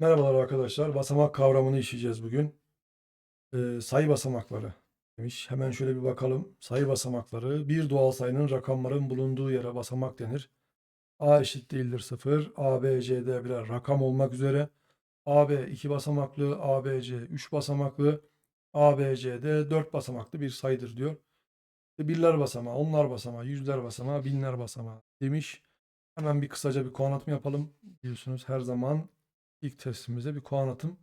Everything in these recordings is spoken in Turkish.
Merhabalar arkadaşlar. Basamak kavramını işleyeceğiz bugün. Ee, sayı basamakları demiş. Hemen şöyle bir bakalım. Sayı basamakları. Bir doğal sayının rakamların bulunduğu yere basamak denir. A eşit değildir 0. A, B, C, D birer rakam olmak üzere. A, B 2 basamaklı, A, B, C 3 basamaklı, A, B, C, D 4 basamaklı bir sayıdır diyor. İşte birler basamağı, onlar basamağı, yüzler basamağı, binler basamağı demiş. Hemen bir kısaca bir koanlatım yapalım. Biliyorsunuz her zaman ilk testimizde bir koanlatım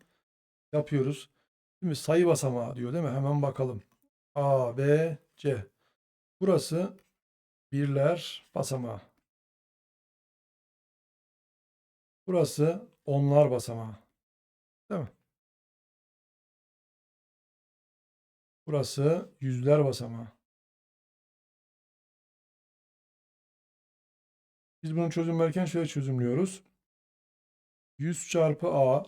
yapıyoruz. Şimdi sayı basamağı diyor değil mi? Hemen bakalım. A, B, C. Burası birler basamağı. Burası onlar basamağı. Değil mi? Burası yüzler basamağı. Biz bunu çözümlerken şöyle çözümlüyoruz. 100 çarpı A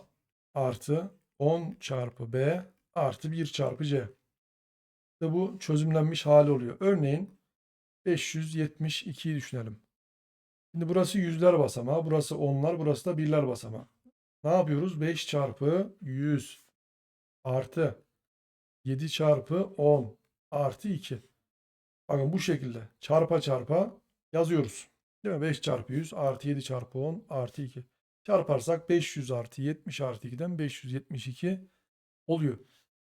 artı 10 çarpı B artı 1 çarpı C. İşte bu çözümlenmiş hali oluyor. Örneğin 572'yi düşünelim. Şimdi burası yüzler basamağı, burası onlar, burası da birler basamağı. Ne yapıyoruz? 5 çarpı 100 artı 7 çarpı 10 artı 2. Bakın bu şekilde çarpa çarpa yazıyoruz. Değil mi? 5 çarpı 100 artı 7 çarpı 10 artı 2. Çarparsak 500 artı 70 artı 2'den 572 oluyor.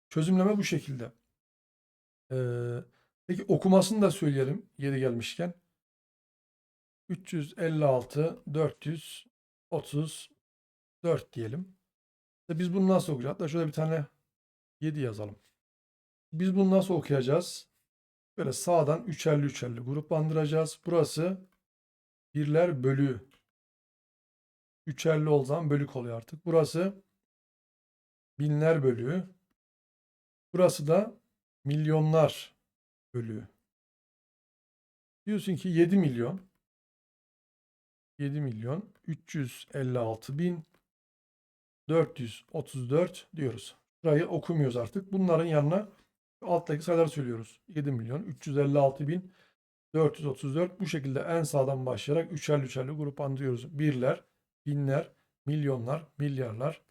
Çözümleme bu şekilde. Ee, peki okumasını da söyleyelim yeri gelmişken. 356 434 diyelim. Biz bunu nasıl okuyacağız? Hatta şöyle bir tane 7 yazalım. Biz bunu nasıl okuyacağız? Böyle sağdan üçerli üçerli gruplandıracağız. Burası birler bölü. Üçerli olduğu zaman bölük oluyor artık. Burası binler bölüğü. Burası da milyonlar bölüğü. Diyorsun ki 7 milyon 7 milyon 356 bin 434 diyoruz. Burayı okumuyoruz artık. Bunların yanına alttaki sayıları söylüyoruz. 7 milyon 356 bin 434 bu şekilde en sağdan başlayarak üçerli üçerli gruplandırıyoruz. Birler, binler, milyonlar, milyarlar,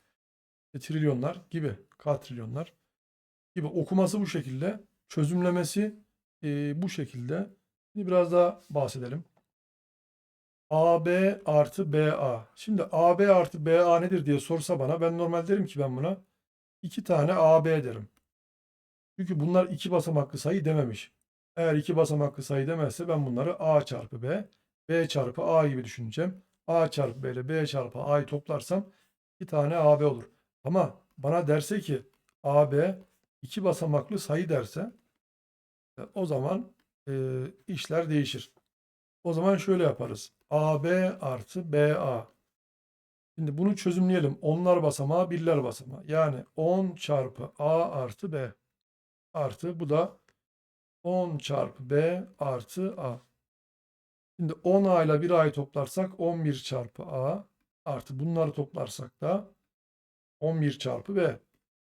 e, trilyonlar gibi, katrilyonlar gibi okuması bu şekilde, çözümlemesi e, bu şekilde. Şimdi biraz daha bahsedelim. AB artı BA. Şimdi AB artı BA nedir diye sorsa bana ben normal derim ki ben buna iki tane AB derim. Çünkü bunlar iki basamaklı sayı dememiş. Eğer iki basamaklı sayı demezse ben bunları A çarpı B, B çarpı A gibi düşüneceğim. A çarpı B ile B çarpı A'yı toplarsam iki tane AB olur. Ama bana derse ki AB iki basamaklı sayı derse e, o zaman e, işler değişir. O zaman şöyle yaparız. AB artı BA. Şimdi bunu çözümleyelim. Onlar basamağı, birler basamağı. Yani 10 çarpı A artı B artı bu da 10 çarpı B artı A. Şimdi 10A ile 1A'yı toplarsak 11 çarpı A artı bunları toplarsak da 11 çarpı B.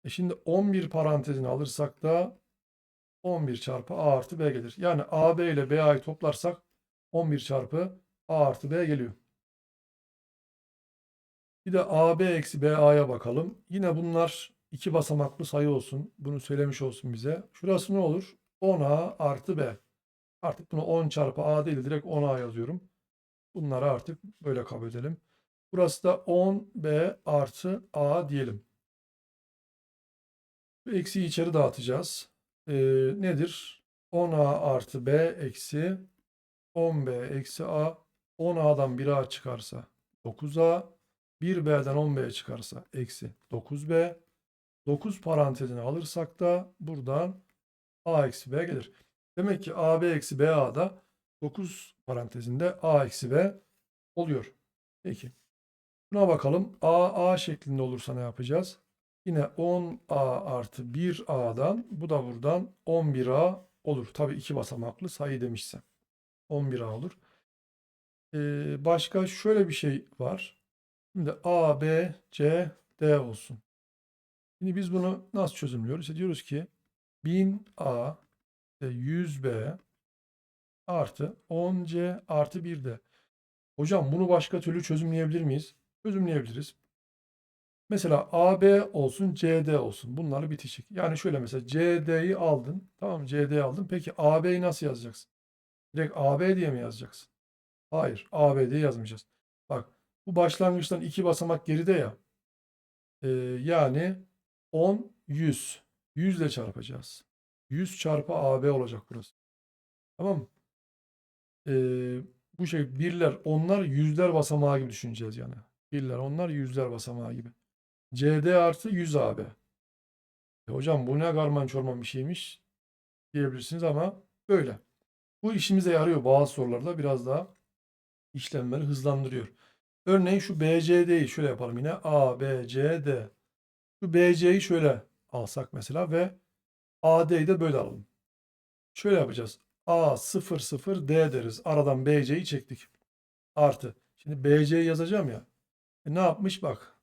E şimdi 11 parantezini alırsak da 11 çarpı A artı B gelir. Yani AB ile BA'yı toplarsak 11 çarpı A artı B geliyor. Bir de AB eksi BA'ya bakalım. Yine bunlar iki basamaklı sayı olsun. Bunu söylemiş olsun bize. Şurası ne olur? 10A artı B. Artık bunu 10 çarpı A değil direkt 10A yazıyorum. Bunları artık böyle kabul edelim. Burası da 10B artı A diyelim. Bu eksiği içeri dağıtacağız. Ee, nedir? 10A artı B eksi 10B eksi A. 10A'dan 1A çıkarsa 9A. 1B'den 10B çıkarsa eksi 9B. 9 parantezini alırsak da buradan A eksi B gelir. Demek ki AB eksi BA'da 9 parantezinde A eksi B oluyor. Peki. Buna bakalım. A, A şeklinde olursa ne yapacağız? Yine 10A artı 1A'dan bu da buradan 11A olur. Tabii iki basamaklı sayı demişsem. 11A olur. Ee, başka şöyle bir şey var. Şimdi A, B, C, D olsun. Şimdi biz bunu nasıl çözümlüyoruz? İşte diyoruz ki 1000A 100B artı 10C artı 1D. Hocam bunu başka türlü çözümleyebilir miyiz? Çözümleyebiliriz. Mesela AB olsun, CD olsun. Bunları bitişik. Yani şöyle mesela CD'yi aldın. Tamam? CD'yi aldın. Peki AB'yi nasıl yazacaksın? Direkt AB diye mi yazacaksın? Hayır. AB diye yazmayacağız. Bak bu başlangıçtan iki basamak geride ya. Ee, yani 10, 100. 100 ile çarpacağız. 100 çarpı AB olacak burası. Tamam mı? Ee, bu şey birler, onlar yüzler basamağı gibi düşüneceğiz yani. Birler, onlar yüzler basamağı gibi. CD artı 100 AB. E hocam bu ne karman çorman bir şeymiş diyebilirsiniz ama böyle. Bu işimize yarıyor bazı sorularda biraz daha işlemleri hızlandırıyor. Örneğin şu BCD'yi şöyle yapalım yine. A, B, C, D. Şu BC'yi şöyle alsak mesela ve AD'yi de böyle alalım. Şöyle yapacağız. A 0 0 D deriz. Aradan BC'yi çektik. Artı. Şimdi BC'yi yazacağım ya. E ne yapmış bak.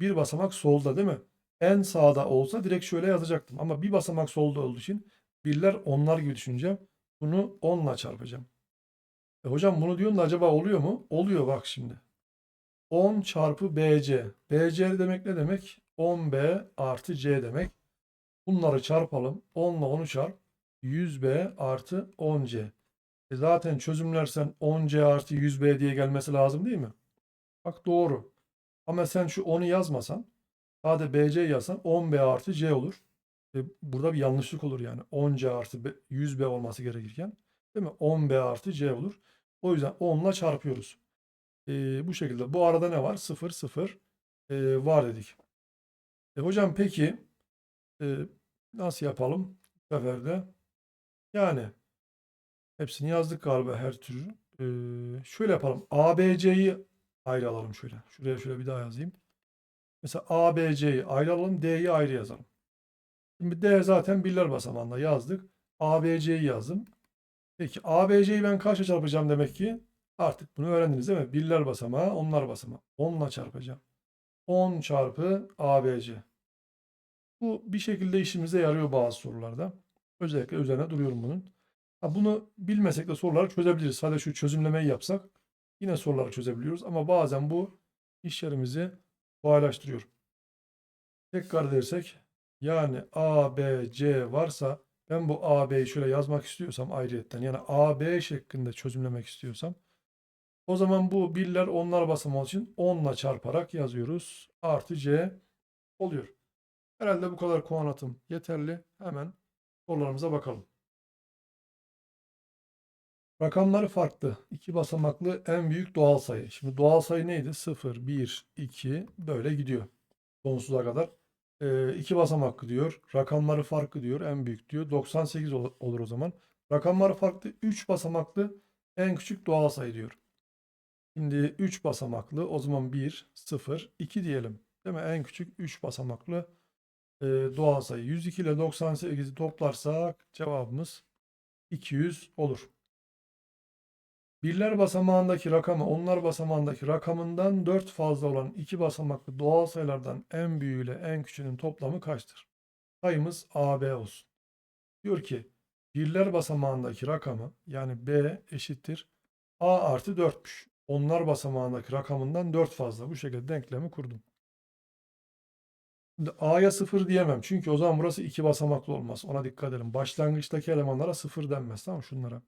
Bir basamak solda değil mi? En sağda olsa direkt şöyle yazacaktım. Ama bir basamak solda olduğu için birler onlar gibi düşüneceğim. Bunu 10 ile çarpacağım. E hocam bunu diyorsun da acaba oluyor mu? Oluyor bak şimdi. 10 çarpı BC. BC demek ne demek? 10B artı C demek. Bunları çarpalım. 10 ile 10'u çarp. 100B artı 10C. E zaten çözümlersen 10C artı 100B diye gelmesi lazım değil mi? Bak doğru. Ama sen şu 10'u yazmasan sadece BC yazsan 10B artı C olur. E burada bir yanlışlık olur yani. 10C artı B, 100B olması gerekirken değil mi? 10B artı C olur. O yüzden 10 ile çarpıyoruz. E, bu şekilde. Bu arada ne var? 0 0 e, var dedik. E, hocam peki e, nasıl yapalım? Bu sefer de yani hepsini yazdık galiba her türlü. Ee, şöyle yapalım. ABC'yi ayrı alalım şöyle. Şuraya şöyle bir daha yazayım. Mesela ABC'yi ayrı alalım. D'yi ayrı yazalım. Şimdi D zaten birler basamağında yazdık. ABC'yi yazdım. Peki ABC'yi ben kaçla çarpacağım demek ki? Artık bunu öğrendiniz değil mi? Birler basamağı, onlar basamağı. 10 ile çarpacağım. 10 çarpı ABC. Bu bir şekilde işimize yarıyor bazı sorularda. Özellikle üzerine duruyorum bunun. Ha, bunu bilmesek de soruları çözebiliriz. Sadece şu çözümlemeyi yapsak yine soruları çözebiliyoruz. Ama bazen bu işlerimizi kolaylaştırıyor. Tekrar dersek yani A, B, C varsa ben bu A, B'yi şöyle yazmak istiyorsam ayrıyetten yani A, B şeklinde çözümlemek istiyorsam o zaman bu birler onlar basamağı için 10 ile çarparak yazıyoruz. Artı C oluyor. Herhalde bu kadar konu anlatım yeterli. Hemen sorularımıza bakalım. Rakamları farklı. İki basamaklı en büyük doğal sayı. Şimdi doğal sayı neydi? 0, 1, 2 böyle gidiyor. Sonsuza kadar. Ee, iki basamaklı diyor. Rakamları farklı diyor. En büyük diyor. 98 ol- olur o zaman. Rakamları farklı. 3 basamaklı en küçük doğal sayı diyor. Şimdi 3 basamaklı o zaman 1, 0, 2 diyelim. Değil mi? En küçük 3 basamaklı e, doğal sayı. 102 ile 98'i toplarsak cevabımız 200 olur. Birler basamağındaki rakamı onlar basamağındaki rakamından 4 fazla olan iki basamaklı doğal sayılardan en büyüğüyle en küçüğünün toplamı kaçtır? Sayımız AB olsun. Diyor ki birler basamağındaki rakamı yani B eşittir A artı 4'müş. Onlar basamağındaki rakamından 4 fazla. Bu şekilde denklemi kurdum. A'ya 0 diyemem. Çünkü o zaman burası iki basamaklı olmaz. Ona dikkat edelim. Başlangıçtaki elemanlara 0 denmez. Tamam? Şunlara.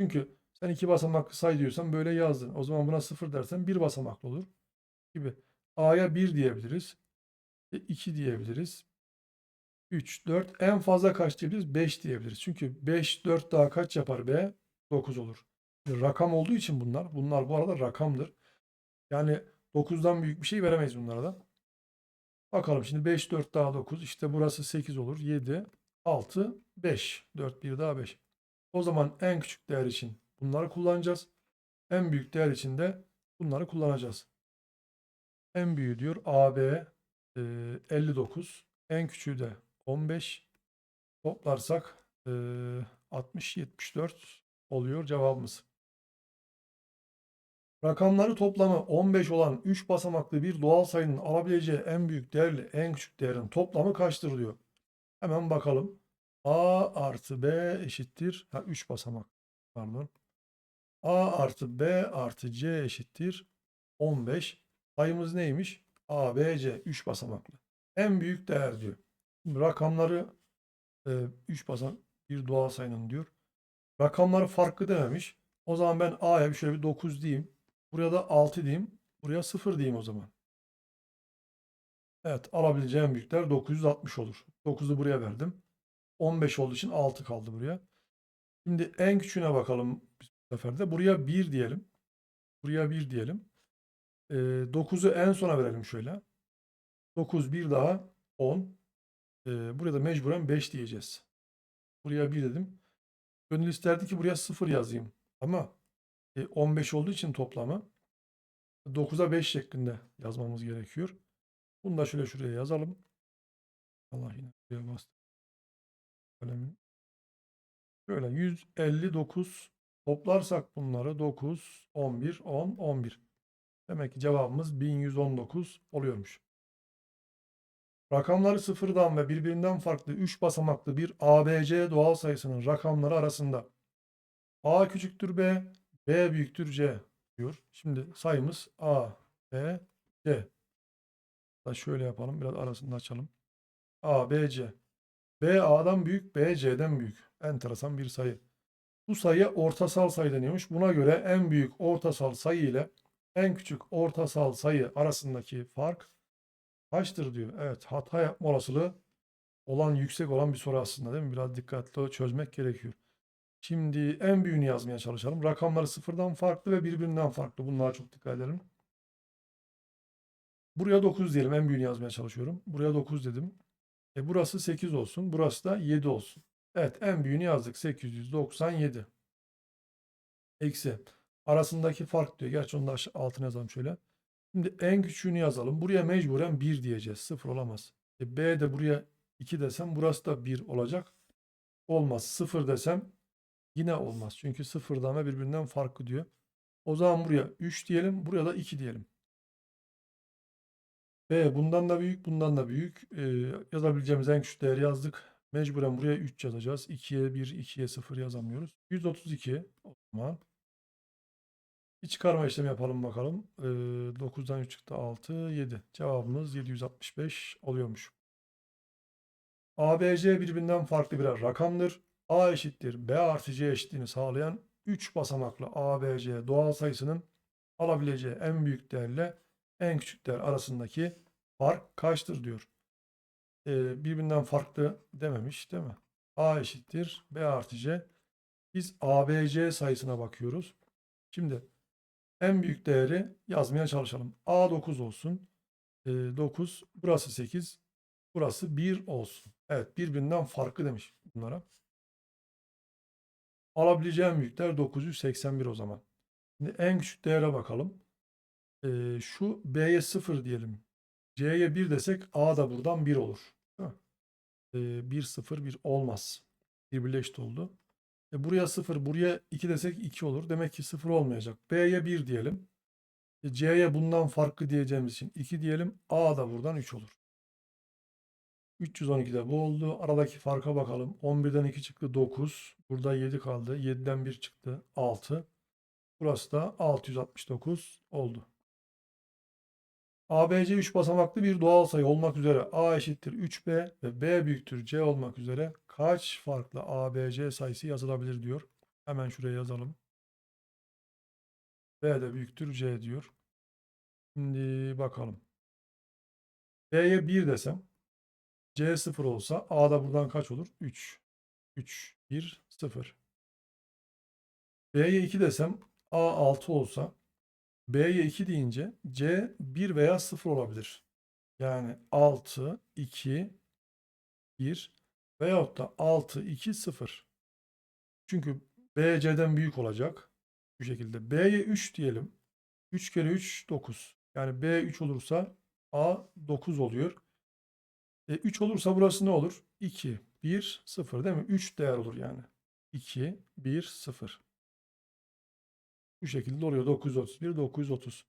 Çünkü sen iki basamaklı say diyorsan böyle yazdın. O zaman buna 0 dersen bir basamaklı olur. Gibi. A'ya 1 diyebiliriz. 2 diyebiliriz. 3, 4. En fazla kaç diyebiliriz? 5 diyebiliriz. Çünkü 5, 4 daha kaç yapar B? 9 olur. Rakam olduğu için bunlar. Bunlar bu arada rakamdır. Yani 9'dan büyük bir şey veremeyiz bunlara da. Bakalım şimdi 5, 4 daha 9. İşte burası 8 olur. 7, 6, 5. 4, 1 daha 5. O zaman en küçük değer için bunları kullanacağız. En büyük değer için de bunları kullanacağız. En büyüğü diyor AB e, 59. En küçüğü de 15. Toplarsak e, 60, 74 oluyor cevabımız. Rakamları toplamı 15 olan 3 basamaklı bir doğal sayının alabileceği en büyük değerle en küçük değerin toplamı kaçtır diyor. Hemen bakalım. A artı B eşittir. Ha 3 basamak. Pardon. A artı B artı C eşittir. 15. Sayımız neymiş? A, B, C 3 basamaklı. En büyük değer diyor. Şimdi rakamları 3 basamak bir doğal sayının diyor. Rakamları farklı dememiş. O zaman ben A'ya şöyle bir 9 diyeyim. Buraya da 6 diyeyim. Buraya 0 diyeyim o zaman. Evet alabileceğim büyükler 960 olur. 9'u buraya verdim. 15 olduğu için 6 kaldı buraya. Şimdi en küçüğüne bakalım bu sefer de. Buraya 1 diyelim. Buraya 1 diyelim. Ee, 9'u en sona verelim şöyle. 9 bir daha 10. Ee, buraya da mecburen 5 diyeceğiz. Buraya 1 dedim. Gönül isterdi ki buraya 0 yazayım. Ama e, 15 olduğu için toplamı 9'a 5 şeklinde yazmamız gerekiyor. Bunu da şöyle şuraya yazalım. Allah yine buraya bastı. Kalemin. Şöyle 159 toplarsak bunları 9, 11, 10, 11. Demek ki cevabımız 1119 oluyormuş. Rakamları sıfırdan ve birbirinden farklı 3 basamaklı bir ABC doğal sayısının rakamları arasında A küçüktür B, B büyüktür C diyor. Şimdi sayımız A, B, C. Da şöyle yapalım. Biraz arasını açalım. A, B, C. B A'dan büyük, B C'den büyük. Enteresan bir sayı. Bu sayı ortasal sayı deniyormuş. Buna göre en büyük ortasal sayı ile en küçük ortasal sayı arasındaki fark kaçtır diyor. Evet hata yapma olasılığı olan yüksek olan bir soru aslında değil mi? Biraz dikkatli çözmek gerekiyor. Şimdi en büyüğünü yazmaya çalışalım. Rakamları sıfırdan farklı ve birbirinden farklı. Bunlara çok dikkat edelim. Buraya 9 diyelim. En büyüğünü yazmaya çalışıyorum. Buraya 9 dedim. E burası 8 olsun. Burası da 7 olsun. Evet en büyüğünü yazdık. 897. Eksi. Arasındaki fark diyor. Gerçi onu da altına yazalım şöyle. Şimdi en küçüğünü yazalım. Buraya mecburen 1 diyeceğiz. 0 olamaz. E B de buraya 2 desem burası da 1 olacak. Olmaz. 0 desem yine olmaz. Çünkü sıfırdan ve birbirinden farklı diyor. O zaman buraya 3 diyelim. Buraya da 2 diyelim. B bundan da büyük, bundan da büyük. Ee, yazabileceğimiz en küçük değeri yazdık. Mecburen buraya 3 yazacağız. 2'ye 1, 2'ye 0 yazamıyoruz. 132 o zaman. Bir çıkarma işlemi yapalım bakalım. Ee, 9'dan 3 çıktı 6, 7. Cevabımız 765 oluyormuş. ABC birbirinden farklı birer rakamdır. A eşittir B artı C eşitliğini sağlayan 3 basamaklı ABC doğal sayısının alabileceği en büyük değerle en küçük değer arasındaki fark kaçtır diyor. Ee, birbirinden farklı dememiş değil mi? A eşittir B artı C. Biz ABC sayısına bakıyoruz. Şimdi en büyük değeri yazmaya çalışalım. A 9 olsun. Ee, 9 burası 8 burası 1 olsun. Evet birbirinden farklı demiş bunlara. Alabileceğim büyükler 981 o zaman. Şimdi en küçük değere bakalım. Ee, şu B'ye 0 diyelim. C'ye 1 desek A da buradan 1 olur. Ee, 1 0 1 olmaz. Birbirle eşit oldu. E buraya 0 buraya 2 desek 2 olur. Demek ki 0 olmayacak. B'ye 1 diyelim. E, C'ye bundan farklı diyeceğimiz için 2 diyelim. A da buradan 3 olur. 312 de bu oldu. Aradaki farka bakalım. 11'den 2 çıktı 9. Burada 7 kaldı. 7'den 1 çıktı 6. Burası da 669 oldu. ABC 3 basamaklı bir doğal sayı olmak üzere A eşittir 3B ve B büyüktür C olmak üzere kaç farklı ABC sayısı yazılabilir diyor. Hemen şuraya yazalım. B de büyüktür C diyor. Şimdi bakalım. B'ye 1 desem C 0 olsa A da buradan kaç olur? 3. 3, 1, 0. B'ye 2 desem A 6 olsa B'ye 2 deyince C 1 veya 0 olabilir. Yani 6, 2, 1 veyahut da 6, 2, 0. Çünkü B C'den büyük olacak. Bu şekilde. B'ye 3 diyelim. 3 kere 3 9. Yani B 3 olursa A 9 oluyor. E, 3 olursa burası ne olur? 2, 1, 0 değil mi? 3 değer olur yani. 2, 1, 0. Bu şekilde oluyor. 931, 930.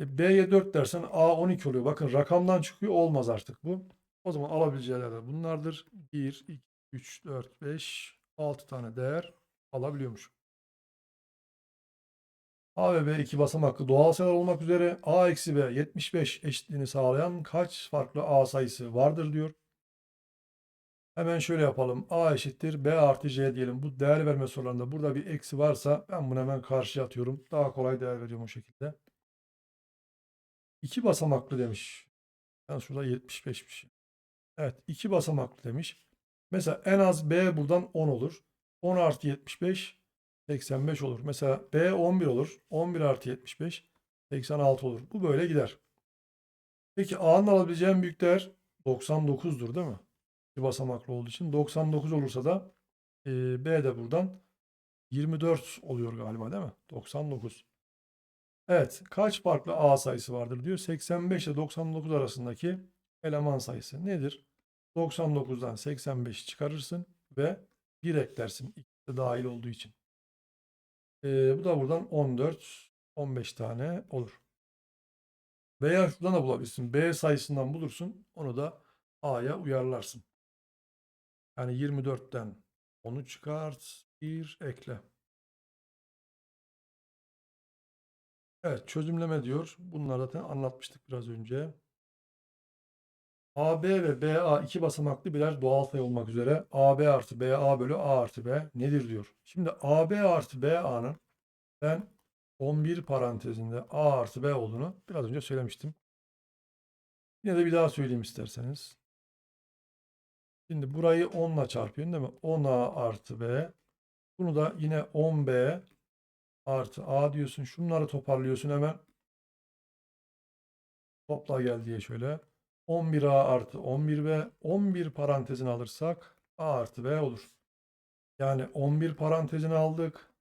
E, B'ye 4 dersen A 12 oluyor. Bakın rakamdan çıkıyor. Olmaz artık bu. O zaman alabileceğiler bunlardır. 1, 2, 3, 4, 5, 6 tane değer alabiliyormuş. A ve B iki basamaklı doğal sayılar olmak üzere A eksi B 75 eşitliğini sağlayan kaç farklı A sayısı vardır diyor. Hemen şöyle yapalım. A eşittir B artı C diyelim. Bu değer verme sorularında burada bir eksi varsa ben bunu hemen karşıya atıyorum. Daha kolay değer veriyorum o şekilde. İki basamaklı demiş. Ben şurada 75'miş. Evet iki basamaklı demiş. Mesela en az B buradan 10 olur. 10 artı 75 85 olur. Mesela B 11 olur. 11 artı 75 86 olur. Bu böyle gider. Peki A'nın alabileceği en büyük değer 99'dur değil mi? Bir basamaklı olduğu için. 99 olursa da e, B de buradan 24 oluyor galiba değil mi? 99. Evet. Kaç farklı A sayısı vardır diyor. 85 ile 99 arasındaki eleman sayısı nedir? 99'dan 85 çıkarırsın ve 1 eklersin. İkisi de dahil olduğu için. Ee, bu da buradan 14, 15 tane olur. Veya şuradan da bulabilirsin. B sayısından bulursun. Onu da A'ya uyarlarsın. Yani 24'ten 10'u çıkart, 1 ekle. Evet, çözümleme diyor. Bunları zaten anlatmıştık biraz önce. AB ve BA iki basamaklı birer doğal sayı olmak üzere AB artı BA bölü A artı B nedir diyor. Şimdi AB artı BA'nın ben 11 parantezinde A artı B olduğunu biraz önce söylemiştim. Yine de bir daha söyleyeyim isterseniz. Şimdi burayı 10 ile çarpıyorsun değil mi? 10A artı B. Bunu da yine 10B artı A diyorsun. Şunları toparlıyorsun hemen. Topla gel diye şöyle. 11A artı 11B. 11 parantezini alırsak A artı B olur. Yani 11 parantezini aldık.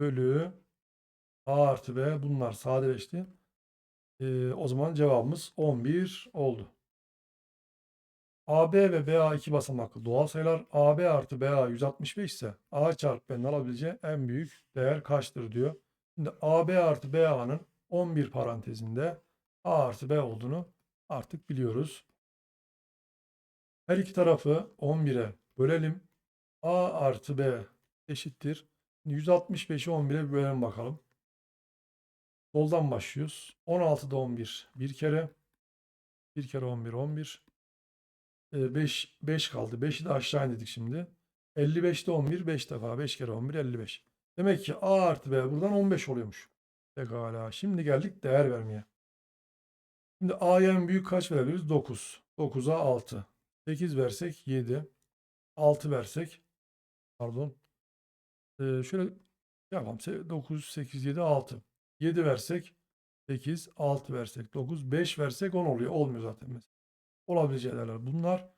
Bölü A artı B. Bunlar sadeleşti. Ee, o zaman cevabımız 11 oldu. AB ve BA iki basamaklı doğal sayılar. AB artı BA 165 ise A çarpı B'nin alabileceği en büyük değer kaçtır diyor. Şimdi AB artı BA'nın 11 parantezinde A artı B olduğunu artık biliyoruz. Her iki tarafı 11'e bölelim. A artı B eşittir. 165'i 11'e bölelim bakalım. Soldan başlıyoruz. 16'da 11 bir kere. Bir kere 11 11. 5 5 kaldı. 5'i de aşağı indirdik şimdi. 55'te 11 5 defa 5 kere 11 55. Demek ki A artı B buradan 15 oluyormuş. Pekala. Şimdi geldik değer vermeye. Şimdi A'ya en büyük kaç verebiliriz? 9. 9'a 6. 8 versek 7. 6 versek pardon. Ee, şöyle yapalım. 9, 8, 7, 6. 7 versek 8, 6 versek 9, 5 versek 10 oluyor. Olmuyor zaten mesela. Olabileceği değerler bunlar.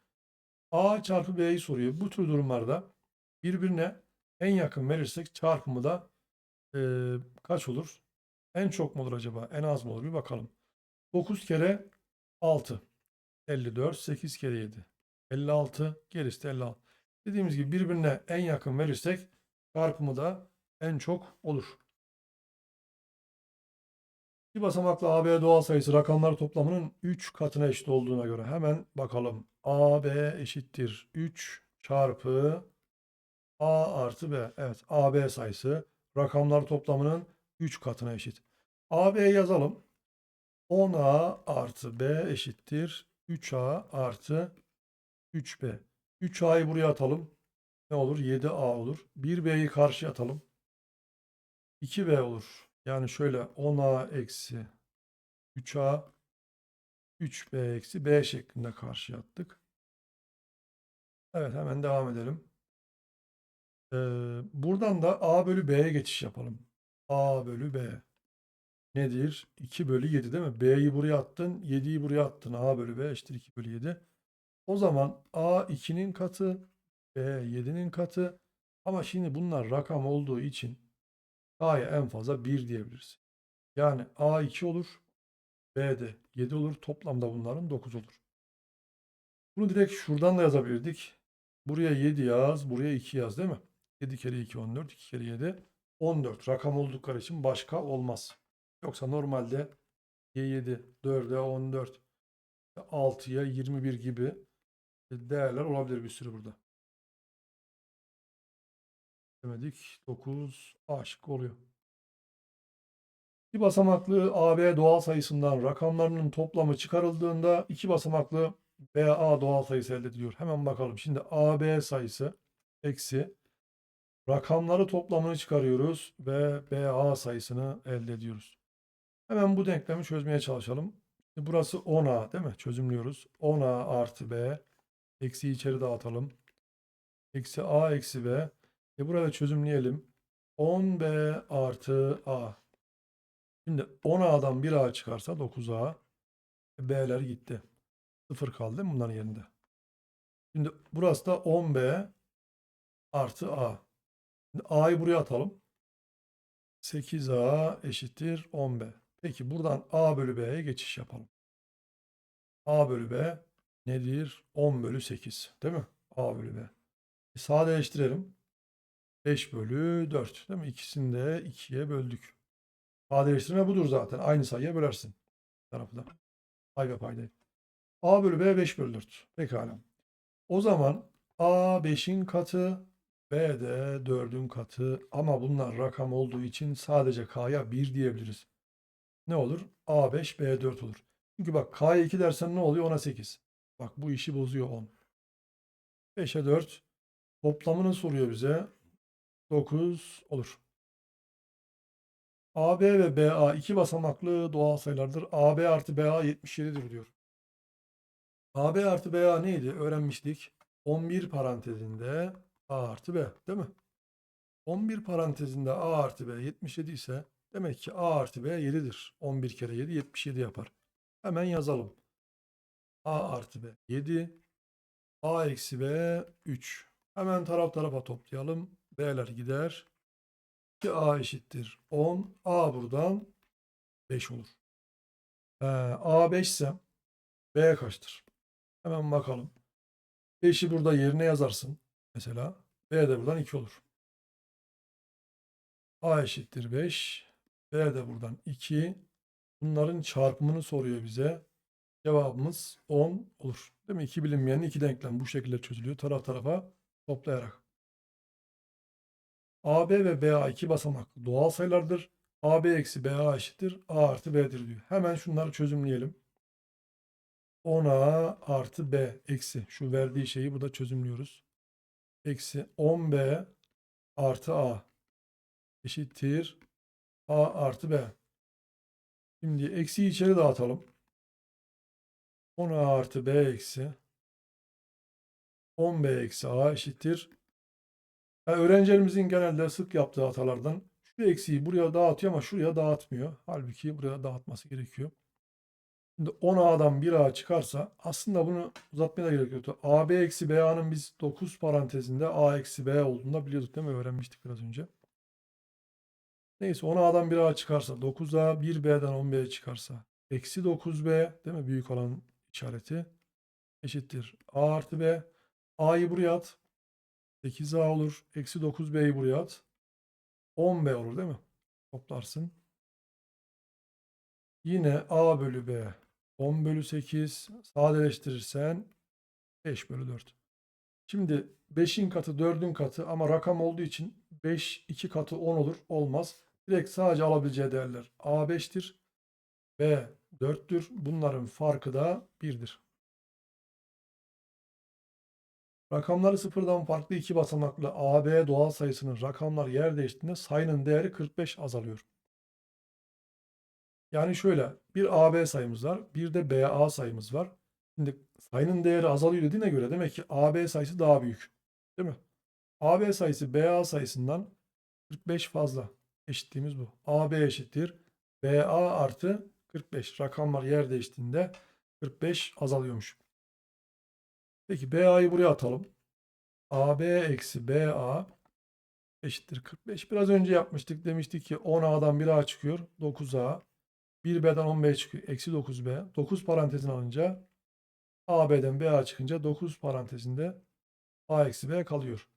A çarpı B'yi soruyor. Bu tür durumlarda birbirine en yakın verirsek çarpımı da e, kaç olur? En çok mu olur acaba? En az mı olur? Bir bakalım. 9 kere 6. 54. 8 kere 7. 56. Gerisi de 56. Dediğimiz gibi birbirine en yakın verirsek çarpımı da en çok olur. Bir basamaklı AB doğal sayısı rakamlar toplamının 3 katına eşit olduğuna göre hemen bakalım. AB eşittir 3 çarpı A artı B. Evet AB sayısı rakamlar toplamının 3 katına eşit. AB yazalım. 10A artı B eşittir 3A artı 3B. 3A'yı buraya atalım. Ne olur? 7A olur. 1B'yi karşıya atalım. 2B olur. Yani şöyle 10A eksi 3A 3B eksi B şeklinde karşıya attık. Evet hemen devam edelim. Ee, buradan da A bölü B'ye geçiş yapalım. A bölü B nedir? 2 bölü 7 değil mi? B'yi buraya attın. 7'yi buraya attın. A bölü B eşittir 2 bölü 7. O zaman A 2'nin katı. B 7'nin katı. Ama şimdi bunlar rakam olduğu için A'ya en fazla 1 diyebiliriz. Yani A 2 olur. B de 7 olur. Toplamda bunların 9 olur. Bunu direkt şuradan da yazabilirdik. Buraya 7 yaz. Buraya 2 yaz değil mi? 7 kere 2 14. 2 kere 7 14. Rakam oldukları için başka olmaz. Yoksa normalde 7, 4'e 14, 6'ya 21 gibi değerler olabilir bir sürü burada. Demedik. 9 A şıkkı oluyor. İki basamaklı AB doğal sayısından rakamlarının toplamı çıkarıldığında iki basamaklı BA doğal sayısı elde ediliyor. Hemen bakalım. Şimdi AB sayısı eksi rakamları toplamını çıkarıyoruz ve BA sayısını elde ediyoruz. Hemen bu denklemi çözmeye çalışalım. Burası 10A değil mi? Çözümlüyoruz. 10A artı B eksi içeri dağıtalım. Eksi A eksi B. E burada çözümleyelim. 10B artı A. Şimdi 10A'dan 1A çıkarsa 9A. E, B'ler gitti. 0 kaldı değil bunların yerinde? Şimdi burası da 10B artı A. A'yı buraya atalım. 8A eşittir 10B. Peki buradan A bölü B'ye geçiş yapalım. A bölü B nedir? 10 bölü 8. Değil mi? A bölü B. E, sadeleştirelim. 5 bölü 4. Değil mi? İkisini de 2'ye böldük. Sadeleştirme budur zaten. Aynı sayıya bölersin. Tarafı da. Pay ve paydayı. A bölü B 5 bölü 4. Pekala. O zaman A 5'in katı, B de 4'ün katı ama bunlar rakam olduğu için sadece K'ya 1 diyebiliriz. Ne olur? A5, B4 olur. Çünkü bak K'ya 2 dersen ne oluyor? 10'a 8. Bak bu işi bozuyor 10. 5'e 4. Toplamını soruyor bize. 9 olur. AB ve BA iki basamaklı doğal sayılardır. AB artı BA 77'dir diyor. AB artı BA neydi? Öğrenmiştik. 11 parantezinde A artı B değil mi? 11 parantezinde A artı B 77 ise demek ki A artı B 7'dir. 11 kere 7 77 yapar. Hemen yazalım. A artı B 7. A eksi B 3. Hemen taraf tarafa toplayalım. B'ler gider. 2A eşittir 10. A buradan 5 olur. Ee, A 5 ise B kaçtır? Hemen bakalım. 5'i burada yerine yazarsın. Mesela B de buradan 2 olur. A eşittir 5. B de buradan 2. Bunların çarpımını soruyor bize. Cevabımız 10 olur. Değil mi? 2 bilinmeyen iki denklem bu şekilde çözülüyor. Taraf tarafa toplayarak. AB ve BA iki basamaklı doğal sayılardır. AB eksi BA eşittir. A artı B'dir diyor. Hemen şunları çözümleyelim. 10A artı B eksi. Şu verdiği şeyi burada çözümlüyoruz. Eksi 10B artı A eşittir. A artı B. Şimdi eksiyi içeri dağıtalım. 10A artı B eksi 10B eksi A eşittir. Yani öğrencilerimizin genelde sık yaptığı hatalardan şu eksiği buraya dağıtıyor ama şuraya dağıtmıyor. Halbuki buraya dağıtması gerekiyor. Şimdi 10A'dan 1A çıkarsa aslında bunu uzatmaya da gerek yoktu. AB eksi BA'nın biz 9 parantezinde A eksi B olduğunu da biliyorduk değil mi? Öğrenmiştik biraz önce. Neyse 10A'dan 1A çıkarsa 9A 1B'den 10B çıkarsa eksi 9B değil mi? Büyük olan işareti eşittir. A artı B. A'yı buraya at. 8A olur. Eksi 9B'yi buraya at. 10B olur değil mi? Toplarsın. Yine A bölü B 10 bölü 8 sadeleştirirsen 5 bölü 4. Şimdi 5'in katı 4'ün katı ama rakam olduğu için 5 2 katı 10 olur. Olmaz. Direkt sadece alabileceği değerler A 5'tir. B 4'tür. Bunların farkı da 1'dir. Rakamları sıfırdan farklı iki basamaklı AB doğal sayısının rakamlar yer değiştiğinde sayının değeri 45 azalıyor. Yani şöyle bir AB sayımız var, bir de BA sayımız var. Şimdi sayının değeri azalıyor dediğine göre demek ki AB sayısı daha büyük. Değil mi? AB sayısı BA sayısından 45 fazla. Eşitliğimiz bu. AB eşittir. BA artı 45. Rakamlar yer değiştiğinde 45 azalıyormuş. Peki BA'yı buraya atalım. AB eksi BA eşittir 45. Biraz önce yapmıştık. Demiştik ki 10A'dan 1A çıkıyor. 9A. 1B'den 10B çıkıyor. Eksi 9B. 9 parantezine alınca AB'den BA çıkınca 9 parantezinde A eksi B kalıyor.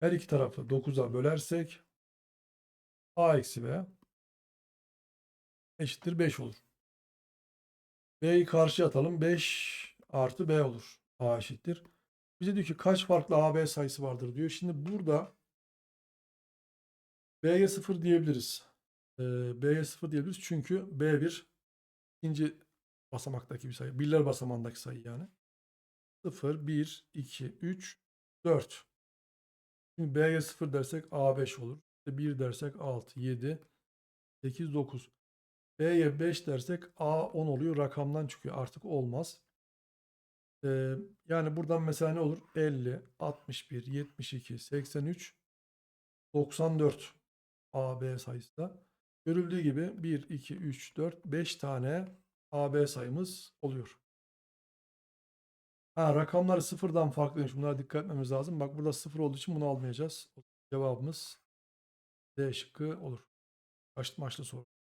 Her iki tarafı 9'a bölersek A eksi B eşittir 5 olur. B'yi karşı atalım. 5 artı B olur. A eşittir. Bize diyor ki kaç farklı AB sayısı vardır diyor. Şimdi burada B'ye 0 diyebiliriz. Ee, B'ye 0 diyebiliriz. Çünkü B1 ikinci basamaktaki bir sayı. Birler basamağındaki sayı yani. 0, 1, 2, 3, 4. Şimdi B'ye 0 dersek A5 olur. İşte 1 dersek 6, 7, 8, 9. B'ye 5 dersek A10 oluyor. Rakamdan çıkıyor. Artık olmaz. Ee, yani buradan mesela ne olur? 50, 61, 72, 83, 94 AB sayısı da. Görüldüğü gibi 1, 2, 3, 4, 5 tane AB sayımız oluyor. Ha, rakamları sıfırdan farklıymış. Bunlara dikkat etmemiz lazım. Bak burada sıfır olduğu için bunu almayacağız. Cevabımız D şıkkı olur. Başlı başlı soru.